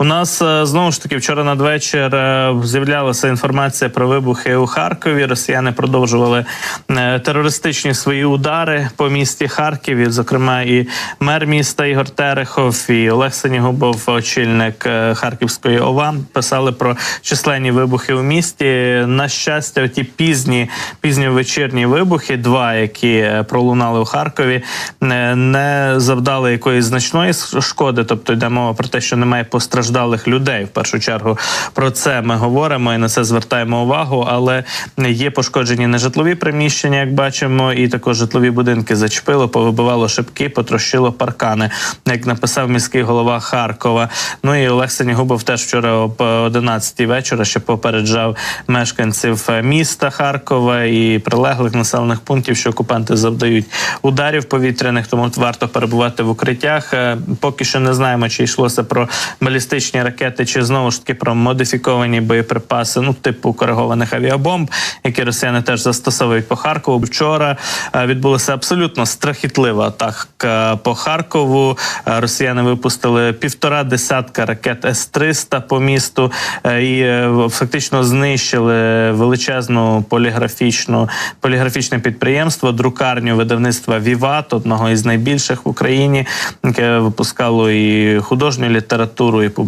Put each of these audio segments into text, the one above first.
У нас е, знову ж таки вчора надвечір е, з'являлася інформація про вибухи у Харкові. Росіяни продовжували е, терористичні свої удари по місті Харків. Зокрема, і мер міста Ігор Терехов, і Олег Сенігубов, очільник Харківської ОВА, писали про численні вибухи у місті. На щастя, ті пізні пізньовечірні вибухи, два, які пролунали у Харкові, не, завдали якоїсь значної шкоди. Тобто йде мова про те, що немає постраждалих людей. В першу чергу про це ми говоримо і на це звертаємо увагу. Але є пошкоджені нежитлові приміщення, як бачимо, і також житлові будинки зачепило, повибивало шибки, потрощило паркани, як написав міський голова Харкова. Ну і Олег Сенігубов теж вчора об 11 вечора ще попереджав мешканців міста Харкова і прилеглих населених пунктів, що окупанти завдають ударів повітряних, тому варто перебувати в укриттях. Е, Поки що не знаємо, чи йшлося про балістичні ракети, чи знову ж таки про модифіковані боєприпаси, ну типу коригованих авіабомб, які росіяни теж застосовують по Харкову. Вчора е, відбулася абсолютно страхітлива атака по Харкову. Е, Росіяни випустили півтора десятка ракет С-300 по місту е, і е, фактично знищили величезну поліграфічну поліграфічне підприємство, друкарню видавництва Віват, одного із найбільших в Україні, яке випускало і художню літературу, і публіцистичну,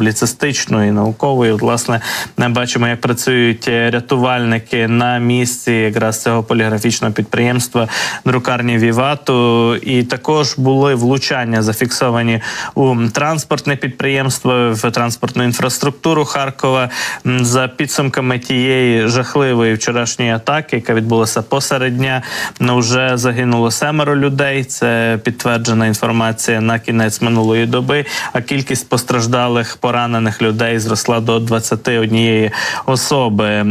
наукову. І, от, власне, бачимо, як працюють е, рятувальники на місці якраз цього поліграфічного підприємства друкарні Вівату. І також були влучання зафіксовані у транспортне підприємство в транспортну інфраструктуру Харкова за підсумками тієї жахливої вчорашньої атаки, яка відбулася посеред дня. Ну, вже загинуло семеро людей. Це підтверджена інформація на кінець минулої доби. А кількість постраждалих поранених людей зросла до 21 особи.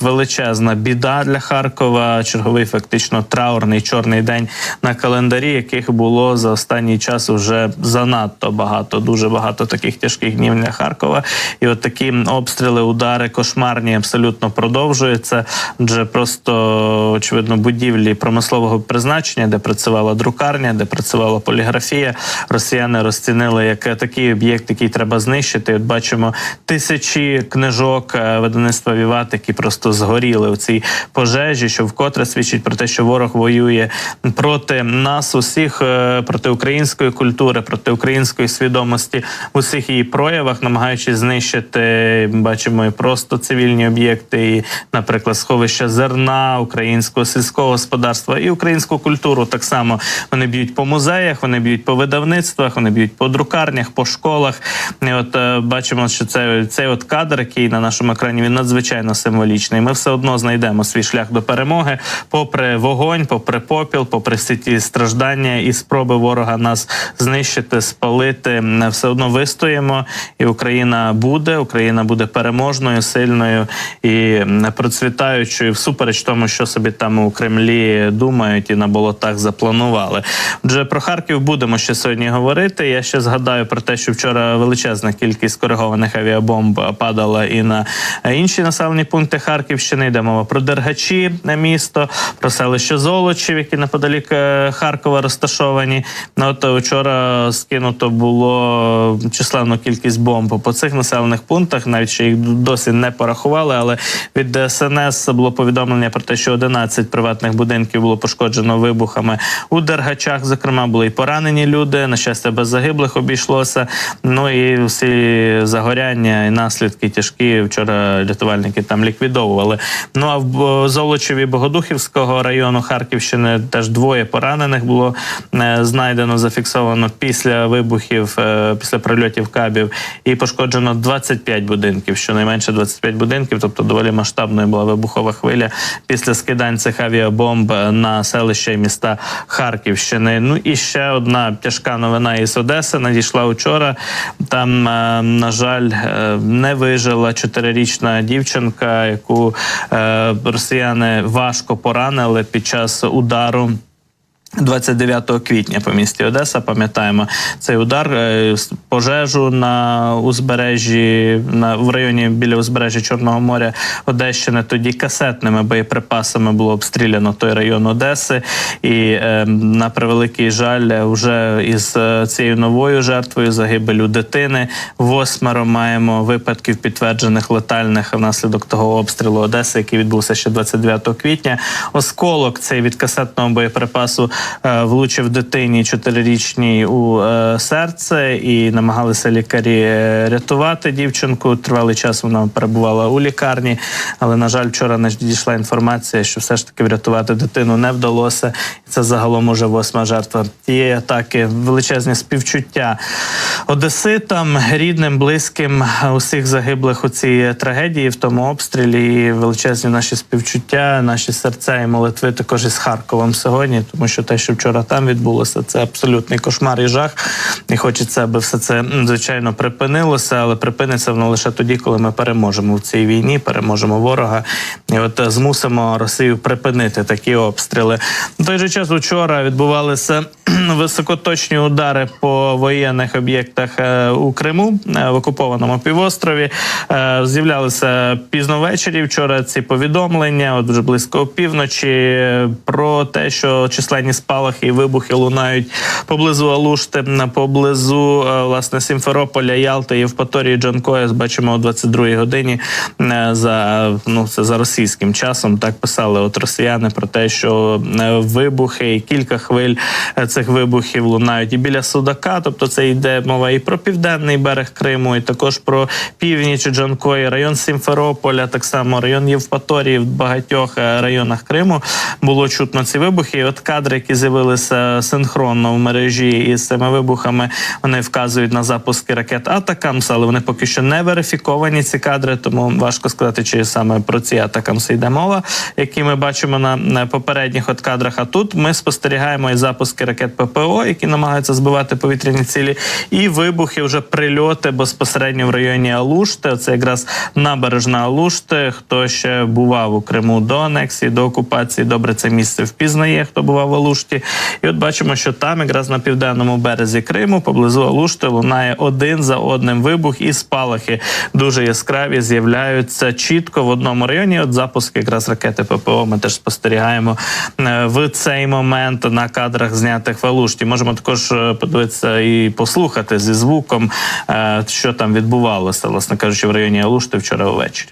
Величезна біда для Харкова. Черговий фактично траурний чорний день на календарі, яких було за останній час вже занадто багато. Дуже багато таких тяжких днів для Харкова. І от такі обстріли, удари кошмарні абсолютно продовжуються. Адже просто очевидно будівлі промислового призначення, де працювала друкарня, де працювала поліграфія. Росіяни розцінили як такий об'єкт, який треба знищити. От бачимо тисячі книжок е, видавництва Віват, які просто згоріли у цій пожежі, що вкотре свідчить про те, що ворог воює проти нас, усіх, е, проти української культури, проти української свідомості в усіх її проявах, намагаючись знищити, бачимо і просто цивільні об'єкти, і, наприклад, сховища зерна, українського сільського господарства і українську культуру. Так само вони б'ють по музеях, вони б'ють по видавництвах, вони б'ють по друкарнях, по школах. І от бачимо, що це цей от кадр, який на нашому екрані він надзвичайно символічний. Ми все одно знайдемо свій шлях до перемоги, попри вогонь, попри попіл, попри всі ті страждання і спроби ворога нас знищити, спалити. Все одно вистоїмо, і Україна буде. Україна буде переможною, сильною і процвітаючою, всупереч тому, що собі там у Кремлі думають і на болотах запланували. Отже, про Харків будемо ще сьогодні говорити. Я ще згадаю про те, що вчора величезна кількість коригованих авіабомб падала і на інші населені пункти Харківщини. Йде мова про Дергачі на місто, про селище Золочів, які неподалік е, Харкова розташовані. Ну, От е, вчора скинуто було численну кількість бомб по цих населених пунктах, навіть ще їх досі не порахували. Але від СНС було повідомлення про те, що 11 приватних будинків було пошкоджено вибухами у Дергачах. Зокрема, були і поранені люди. На щастя, без загиблих обійшлося. Ну і всі загоряння і наслідки тяжкі. Вчора рятувальники там ліквідовували. Ну а в Золочеві Богодухівського району Харківщини теж двоє поранених було е, знайдено, зафіксовано після вибухів, е, після прильотів кабів, і пошкоджено 25 будинків, щонайменше 25 будинків, тобто доволі масштабною була вибухова хвиля після скидань цих авіабомб на селища і міста Харківщини. Ну і ще одна тяжка новина із Одеси надійшла вчора. Там, е, на жаль, е, не вижила чотирирічна дівчинка, яку е, росіяни важко поранили під час удару. 29 квітня по місті Одеса пам'ятаємо цей удар е, пожежу на узбережжі на в районі біля узбережжя Чорного моря Одещини. Тоді касетними боєприпасами було обстріляно той район Одеси, і е, на превеликий жаль, вже із е, цією новою жертвою загибелю дитини восьмеро маємо випадків підтверджених летальних внаслідок того обстрілу Одеси, який відбувся ще 29 квітня. Осколок цей від касетного боєприпасу влучив дитині чотирирічній у е, серце, і намагалися лікарі е, рятувати дівчинку. Тривалий час вона перебувала у лікарні, але на жаль, вчора надійшла інформація, що все ж таки врятувати дитину не вдалося. Це загалом уже восьма жертва тієї атаки. Величезне співчуття одеситам, рідним, близьким усіх загиблих у цій трагедії, в тому обстрілі. І величезні наші співчуття, наші серця і молитви також із Харковом сьогодні, тому що те, що вчора там відбулося, це абсолютний кошмар і жах. І хочеться, аби все це звичайно припинилося, але припиниться воно лише тоді, коли ми переможемо в цій війні, переможемо ворога, і от е, змусимо Росію припинити такі обстріли. На той же час учора відбувалися високоточні удари по воєнних об'єктах е, у Криму е, в окупованому півострові. Е, З'являлися пізно ввечері. Вчора ці повідомлення, от вже близько опівночі, е, про те, що численні спалахи і вибухи лунають поблизу Алушти, поблизу власне Сімферополя, Ялти, Євпаторії, Джанкояс. Бачимо о 22-й годині за ну це за російським часом. Так писали от росіяни про те, що вибухи і кілька хвиль цих вибухів лунають і біля Судака. Тобто це йде мова і про південний берег Криму, і також про північ Джанкої, район Сімферополя, так само район Євпаторії в багатьох е, районах Криму було чутно ці вибухи. І от кадри, які з'явилися синхронно в мережі із цими вибухами, вони вказують на запуски ракет Атакамс, але вони поки що не верифіковані. Ці кадри, тому важко сказати, чи саме про ці Атакамси йде мова, які ми бачимо на попередніх от кадрах. А тут ми спостерігаємо і запуски ракет ППО, які намагаються збивати повітряні цілі, і вибухи вже прильоти безпосередньо в районі Алушти. Це якраз набережна Алушти. Хто ще бував у Криму до анексії, до окупації, добре це місце впізнає, хто бував в Алушті. І от бачимо, що там, якраз на південному березі Криму, поблизу Алушти, лунає один за одним вибух, і спалахи дуже яскраві з'являються чітко в одному районі. От запуск якраз ракети ППО. Ми теж спостерігаємо е, в цей момент на кадрах знятих в Алушті. Можемо також е, подивитися і послухати зі звуком, е, що там відбувалося, власне кажучи, в районі Алушти вчора ввечері.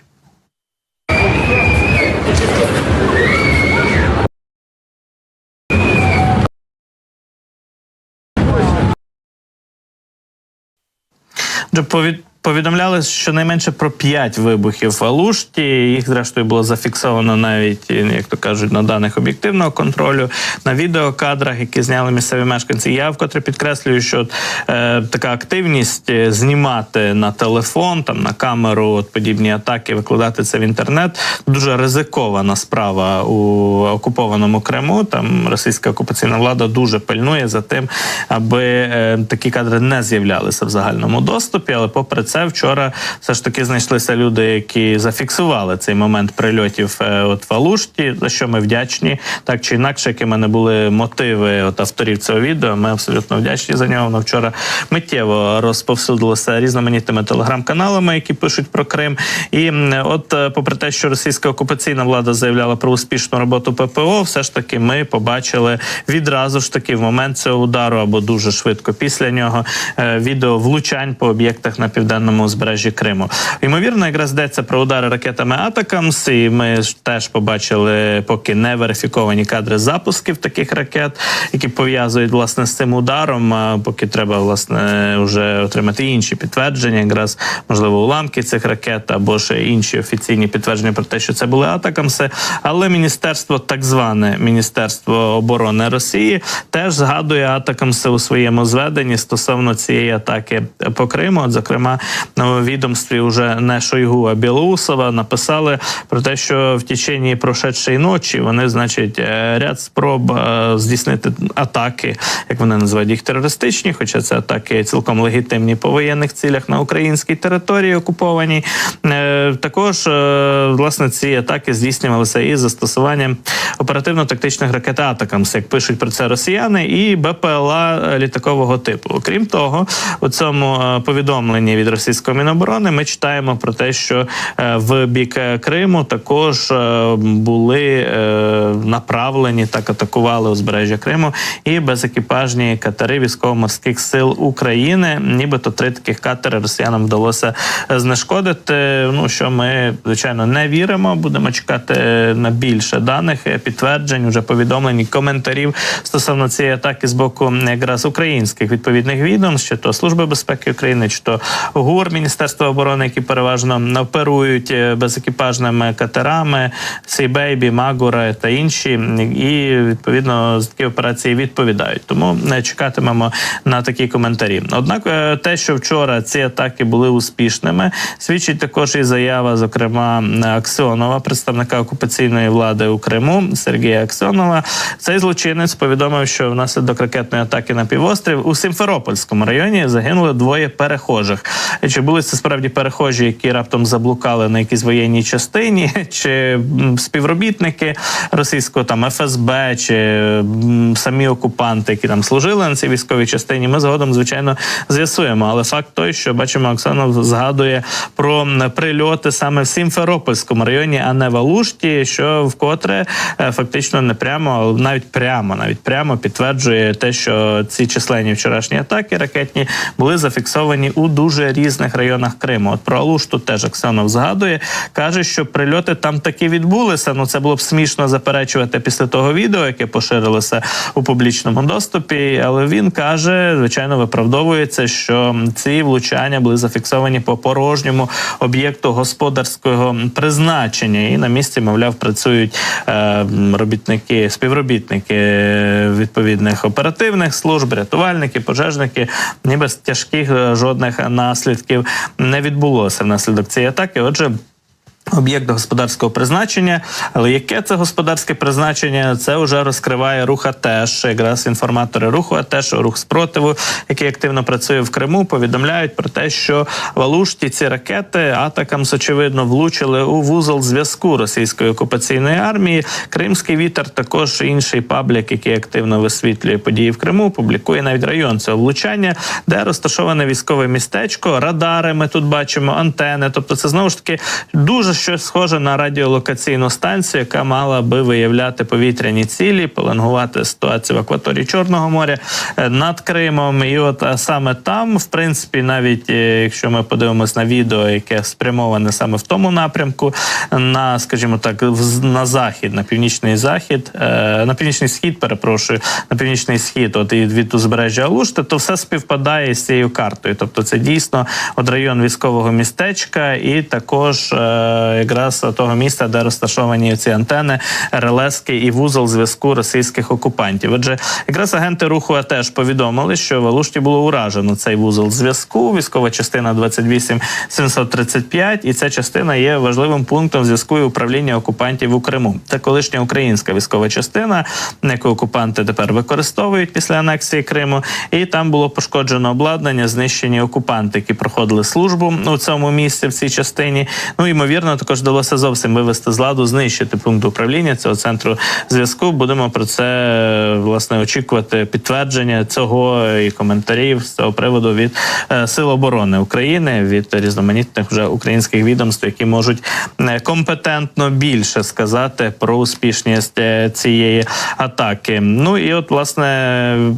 Отже. Повідомляли щонайменше про п'ять вибухів в Алушті. Їх зрештою було зафіксовано навіть, як то кажуть, на даних об'єктивного контролю, на відеокадрах, які зняли місцеві мешканці. Я вкотре підкреслюю, що е, така активність е, знімати на телефон, там на камеру, от подібні атаки, викладати це в інтернет. Дуже ризикована справа у окупованому Криму. Там російська окупаційна влада дуже пильнує за тим, аби е, такі кадри не з'являлися в загальному доступі. Але попри це, вчора все ж таки знайшлися люди, які зафіксували цей момент прильотів е, от в Алушті, за що ми вдячні. Так чи інакше, якими не були мотиви от авторів цього відео. Ми абсолютно вдячні за нього. Воно вчора миттєво розповсюдилося різноманітними телеграм-каналами, які пишуть про Крим. І от, е, попри те, що російська окупаційна влада заявляла про успішну роботу ППО, все ж таки ми побачили відразу ж таки в момент цього удару або дуже швидко після нього е, відео влучань по об'єктах на південному узбережжі Криму. Ймовірно, якраз йдеться про удари ракетами Атакамс, і ми теж побачили поки не верифіковані кадри запусків таких ракет, які пов'язують власне з цим ударом. Поки треба власне вже отримати інші підтвердження, якраз можливо уламки цих ракет або ж інші офіційні підтвердження про те, що це були Атакамси. Але міністерство, так зване Міністерство оборони Росії, теж згадує Атакамси у своєму зведенні стосовно цієї атаки по Криму. От, зокрема, відомстві уже не Шойгу, а Білоусова написали про те, що в течение прошедшої ночі вони, значить, е, ряд спроб е, здійснити атаки, як вони називають їх терористичні, хоча це атаки цілком легітимні по воєнних цілях на українській території окупованій. Е, Також власне ці атаки здійснювалися із застосуванням оперативно-тактичних ракет Атакамс, як пишуть про це росіяни, і БПЛА літакового типу. Окрім того, у цьому повідомленні від російської міноборони ми читаємо про те, що е, в бік е, Криму також е, були направлені так атакували узбережжя Криму і безекіпажні катери військово-морських сил України. Нібито три таких катери росіянам вдалося знешкодити. Ну що ми звичайно не віримо. Будемо чекати на більше даних, підтверджень, вже повідомлень, і коментарів стосовно цієї атаки з боку якраз українських відповідних відомств, чи то служби безпеки України, чи то ГУР Міністерства оборони, які переважно оперують е, безекіпажними катерами, Сейбейбі, Магура та інші, і відповідно з такі операції відповідають. Тому не чекатимемо на такі коментарі. Однак, е, те, що вчора ці атаки були успішними, свідчить також і заява, зокрема Аксьонова, представника окупаційної влади у Криму Сергія Аксьонова. Цей злочинець повідомив, що внаслідок ракетної атаки на півострів у Сімферопольському районі загинули двоє перехожих. Чи були це справді перехожі, які раптом заблукали на якійсь воєнній частині, чи співробітники російського там ФСБ, чи самі окупанти, які там служили на цій військовій частині? Ми згодом звичайно з'ясуємо. Але факт той, що бачимо, Оксанов згадує про прильоти саме в Сімферопольському районі, а не в Алушті, що вкотре е, фактично не прямо, навіть прямо, навіть прямо підтверджує те, що ці численні вчорашні атаки ракетні були зафіксовані у дуже різних районах Криму. От про Алушту теж Оксанов згадує, каже, що прильоти там таки відбулися. Ну це було б смішно заперечувати після того відео, яке поширилося у публічному доступі. Але він каже, звичайно, виправдовується, що ці влучання були зафіксовані по порожньому об'єкту господарського призначення, і на місці, мовляв, працюють е, робітники, співробітники е, відповідних оперативних служб, рятувальники, пожежники. Ніби з тяжких е, жодних наслідків не відбулося внаслідок цієї атаки. Отже. Об'єкт господарського призначення, але яке це господарське призначення? Це вже розкриває рух АТЕШ. Якраз інформатори руху АТЕШ, рух спротиву, який активно працює в Криму, повідомляють про те, що в Алушті ці ракети атакамс, очевидно влучили у вузол зв'язку російської окупаційної армії. Кримський вітер також інший паблік, який активно висвітлює події в Криму, публікує навіть район цього влучання, де розташоване військове містечко, радари. Ми тут бачимо антени. Тобто, це знову ж таки дуже щось схоже на радіолокаційну станцію, яка мала би виявляти повітряні цілі, пеленгувати ситуацію в акваторії Чорного моря е, над Кримом. І от а саме там, в принципі, навіть е, якщо ми подивимось на відео, яке спрямоване саме в тому напрямку, на, скажімо так, на захід, на північний захід, е, на північний схід, перепрошую, на північний схід, от і від узбережжя Алушти, то все співпадає з цією картою. Тобто, це дійсно от район військового містечка, і також е, якраз того місця, де розташовані ці антени, РЛСки і вузол зв'язку російських окупантів. Отже, якраз агенти руху теж повідомили, що в Алушті було уражено цей вузол зв'язку. Військова частина 28 735, і ця частина є важливим пунктом зв'язку і управління окупантів у Криму. Це колишня українська військова частина, яку окупанти тепер використовують після анексії Криму. І там було пошкоджено обладнання, знищені окупанти, які проходили службу у цьому місці в цій частині. Ну ймовірно, також вдалося зовсім вивести з ладу, знищити пункт управління цього центру зв'язку. Будемо про це е, власне очікувати підтвердження цього і коментарів з цього приводу від е, сил оборони України від різноманітних вже українських відомств, які можуть е, компетентно більше сказати про успішність е, цієї атаки. Ну і от власне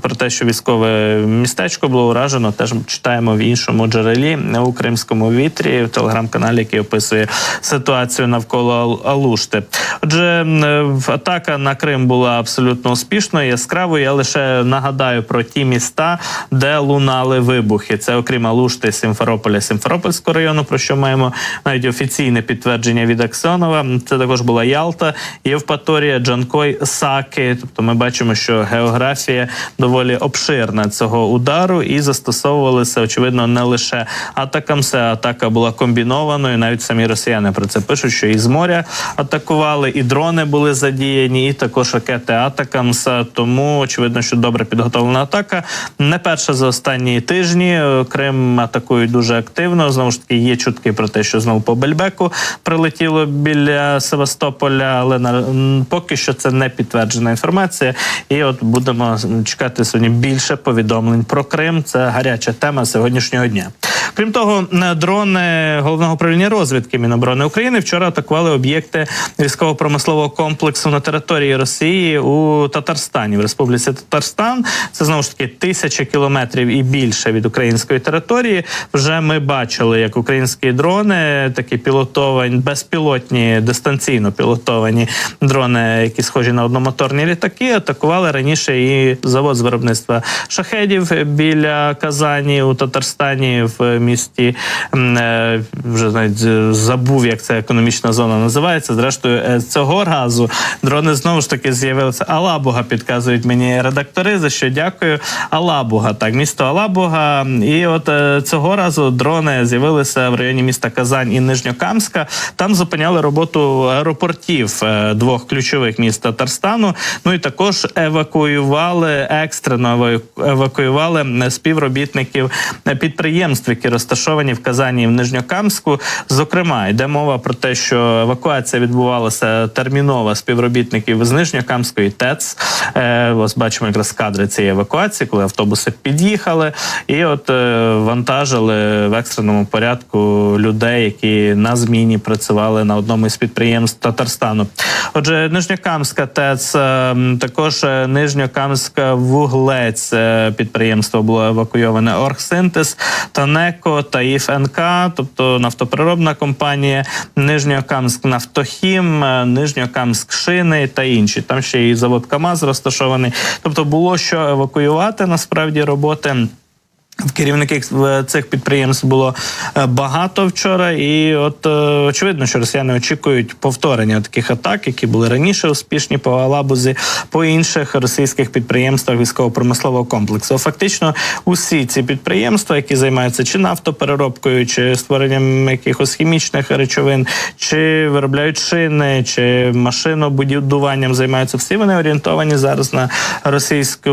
про те, що військове містечко було уражено, теж читаємо в іншому джерелі у кримському вітрі в телеграм-каналі, який описує ситуацію навколо Ал- Алушти. Отже, е, атака на Крим була абсолютно успішною, яскравою. Я лише нагадаю про ті міста, де лунали вибухи. Це окрім Алушти, Сімферополя, Сімферопольського району, про що маємо навіть офіційне підтвердження від Аксьонова. Це також була Ялта, Євпаторія, Джанкой, Саки. Тобто, ми бачимо, що географія доволі обширна цього удару, і застосовувалися очевидно не лише атакам. Це атака була комбінованою. Навіть самі росіяни про це пишуть, що і з моря атакували, і дрони були задіяні, і також ракети Атакамс. Тому очевидно, що добре підготовлена атака. Не перша за останні тижні. Е, Крим атакують дуже активно. Знову ж таки, є чутки про те, що знову по Бельбеку прилетіло біля Севастополя, але на поки що це не підтверджена інформація. І от будемо чекати сьогодні більше повідомлень про Крим. Це гаряча тема сьогоднішнього дня. Крім того, е, дрони головного управління розвідки Міноборони України вчора атакували об'єкти військово-промислового комплексу на території Росії у Татарстані в Республіці Татарстан. Це знову ж таки тисяча кілометрів і більше від української території. Вже ми бачили, як українські дрони, такі пілотовані, безпілотні, дистанційно пілотовані дрони, які схожі на одномоторні літаки, атакували раніше і завод з виробництва шахедів біля Казані у Татарстані в місті. е, Вже навіть забув, як ця економічна зона називається. Зрештою, е, цього разу дрони знову ж таки з'явилися. Алабуга підказують мені редактори. За що дякую. Алабуга, так, місто Алабуга. І от е, цього разу дрони з'явилися в районі міста Казань і Нижньокамська. Там зупиняли роботу аеропортів е, двох ключових міст Татарстану. Ну і також евакуювали екстрено евакуювали співробітників підприємств, які розташовані в Казані і в Нижньокамську. Зокрема, йде мова про те, що евакуація відбувалася терміново співробітників з Нижньокамської ТЕЦ. Е, ось бачимо якраз кадри цієї евакуації, коли автобуси під'їхали, і от е, вантажили в екстреному порядку людей, які на зміні працювали на одному із підприємств Татарстану. Отже, Нижньокамська ТЕЦ, е, також е, Нижньокамська вуглець е, підприємство було евакуйоване Оргсинтез, Танеко, Таїф НК, тобто нафтопереробна компанія, Нижньокамськ Нафтохім, е, Нижньокамськ Шини та інші. Там ще і завод КАМАЗ розташований. Тобто було що евакуювати насправді роботи. В керівників е, цих підприємств було е, багато вчора, і от е, очевидно, що росіяни очікують повторення таких атак, які були раніше успішні по Алабузі, по інших російських підприємствах військово-промислового комплексу. Фактично, усі ці підприємства, які займаються чи нафтопереробкою, чи створенням якихось хімічних речовин, чи виробляють шини, чи машинобудуванням займаються, всі вони орієнтовані зараз на російську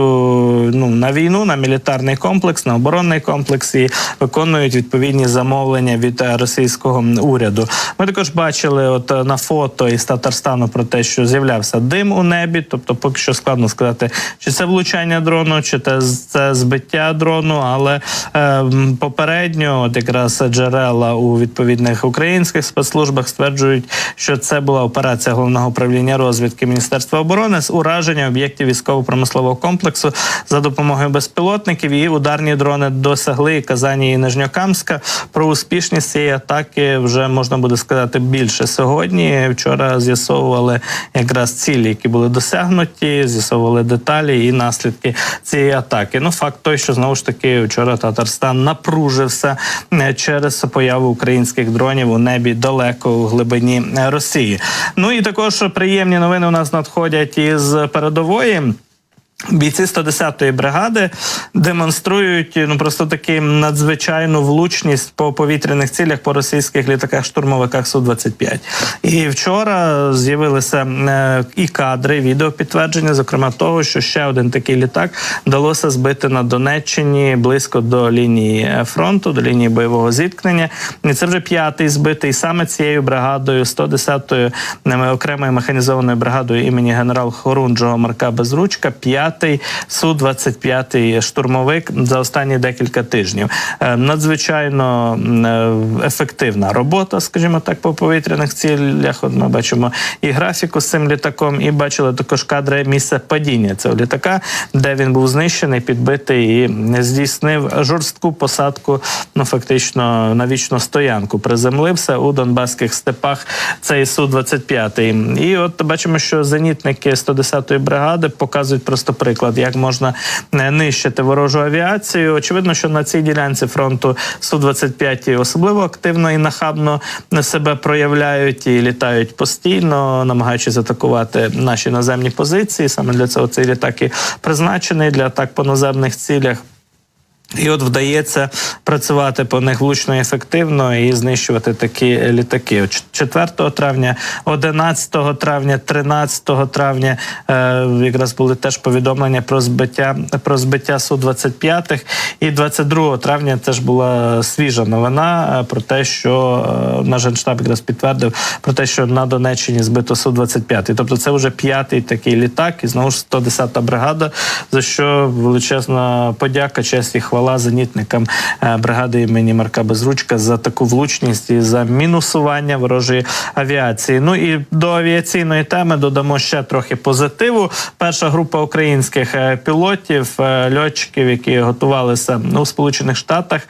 ну на війну, на мілітарний комплекс, на оборонний комплекс і виконують відповідні замовлення від е, російського уряду. Ми також бачили, от е, на фото із Татарстану про те, що з'являвся дим у небі. Тобто, поки що складно сказати, чи це влучання дрону, чи це, збиття дрону. Але е, попередньо, от якраз джерела у відповідних українських спецслужбах стверджують, що це була операція головного управління розвідки Міністерства оборони з ураження об'єктів військово-промислового комплексу за допомогою безпілотників. І ударні дрони досягли Казані і Нижньокамська. Про успішність цієї атаки вже можна буде сказати більше сьогодні. Вчора з'ясовували якраз цілі, які були досягнуті, з'ясовували деталі і наслідки цієї атаки. Ну факт той, що знову ж таки вчора Татарстан напружився е, через появу українських дронів у небі далеко у глибині Росії. Ну і також приємні новини у нас надходять із передової. Бійці 110-ї бригади демонструють ну просто таки надзвичайну влучність по повітряних цілях по російських літаках штурмовиках су 25 І вчора з'явилися е, і кадри, відео підтвердження, зокрема того, що ще один такий літак вдалося збити на Донеччині близько до лінії е, фронту, до лінії бойового зіткнення. І це вже п'ятий збитий саме цією бригадою 110-ї окремою механізованою бригадою імені генерал Хорунжого Марка Безручка. П'ятий п'ятий су 25 штурмовик за останні декілька тижнів. Е, Надзвичайно е, ефективна робота, скажімо так, по повітряних цілях. От ми бачимо і графіку з цим літаком, і бачили також кадри місця падіння цього літака, де він був знищений, підбитий і здійснив жорстку посадку. Ну фактично на вічну стоянку приземлився у Донбаських степах. Цей су 25 І от бачимо, що зенітники 110-ї бригади показують просто приклад, як можна е, нищити ворожу авіацію. Очевидно, що на цій ділянці фронту су 25 особливо активно і нахабно себе проявляють і літають постійно, намагаючись атакувати наші наземні позиції. Саме для цього цей літак і призначений для атак по наземних цілях. І от вдається працювати по них влучно і ефективно і знищувати такі літаки. От 4 травня, 11 травня, 13 травня е, якраз були теж повідомлення про збиття про збиття су 25 І 22 травня теж була свіжа новина е, про те, що е, наш генштаб якраз підтвердив про те, що на Донеччині збито су 25 Тобто це вже п'ятий такий літак, і знову ж 110-та бригада, за що величезна подяка, честь і хвала зенітникам е, бригади імені Марка Безручка за таку влучність і за мінусування ворожої авіації. Ну і до авіаційної теми додамо ще трохи позитиву. Перша група українських е, пілотів, е, льотчиків, які готувалися у Сполучених Штатах,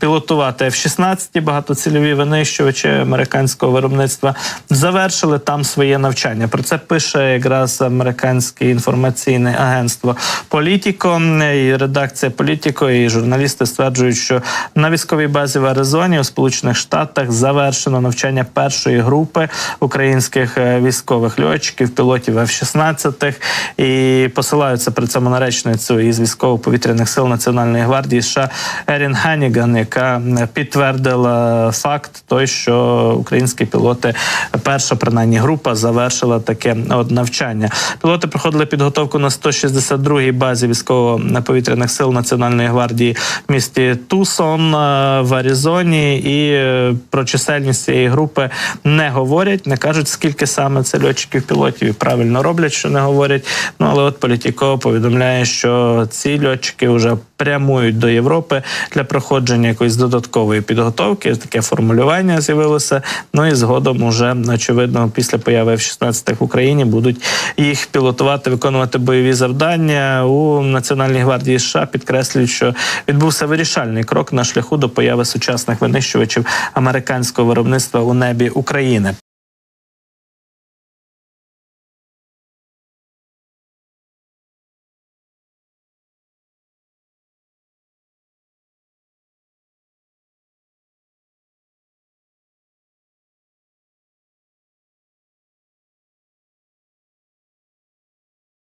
пілотувати F-16 багатоцільові винищувачі американського виробництва, завершили там своє навчання. Про це пише якраз американське інформаційне агентство Політіко і редакція Політіко. І журналісти стверджують, що на військовій базі в Аризоні у Сполучених Штатах завершено навчання першої групи українських е, військових льотчиків, пілотів F-16 і посилаються при цьому на речницю із військово-повітряних сил Національної гвардії США Ерін Хеніган, яка підтвердила факт той, що українські пілоти, перша принаймні група, завершила таке от навчання. Пілоти проходили підготовку на 162-й базі військово-повітряних сил Національної гвардії в місті Тусон е, в Аризоні, і е, про чисельність цієї групи не говорять, не кажуть, скільки саме це льотчиків пілотів і правильно роблять, що не говорять. Ну але от Політіко повідомляє, що ці льотчики вже прямують до Європи для проходження якоїсь додаткової підготовки. Таке формулювання з'явилося. Ну і згодом, уже очевидно, після появи F-16 в Україні будуть їх пілотувати, виконувати бойові завдання у Національній гвардії США. Підкреслюють, що відбувся вирішальний крок на шляху до появи сучасних винищувачів американського виробництва у небі України.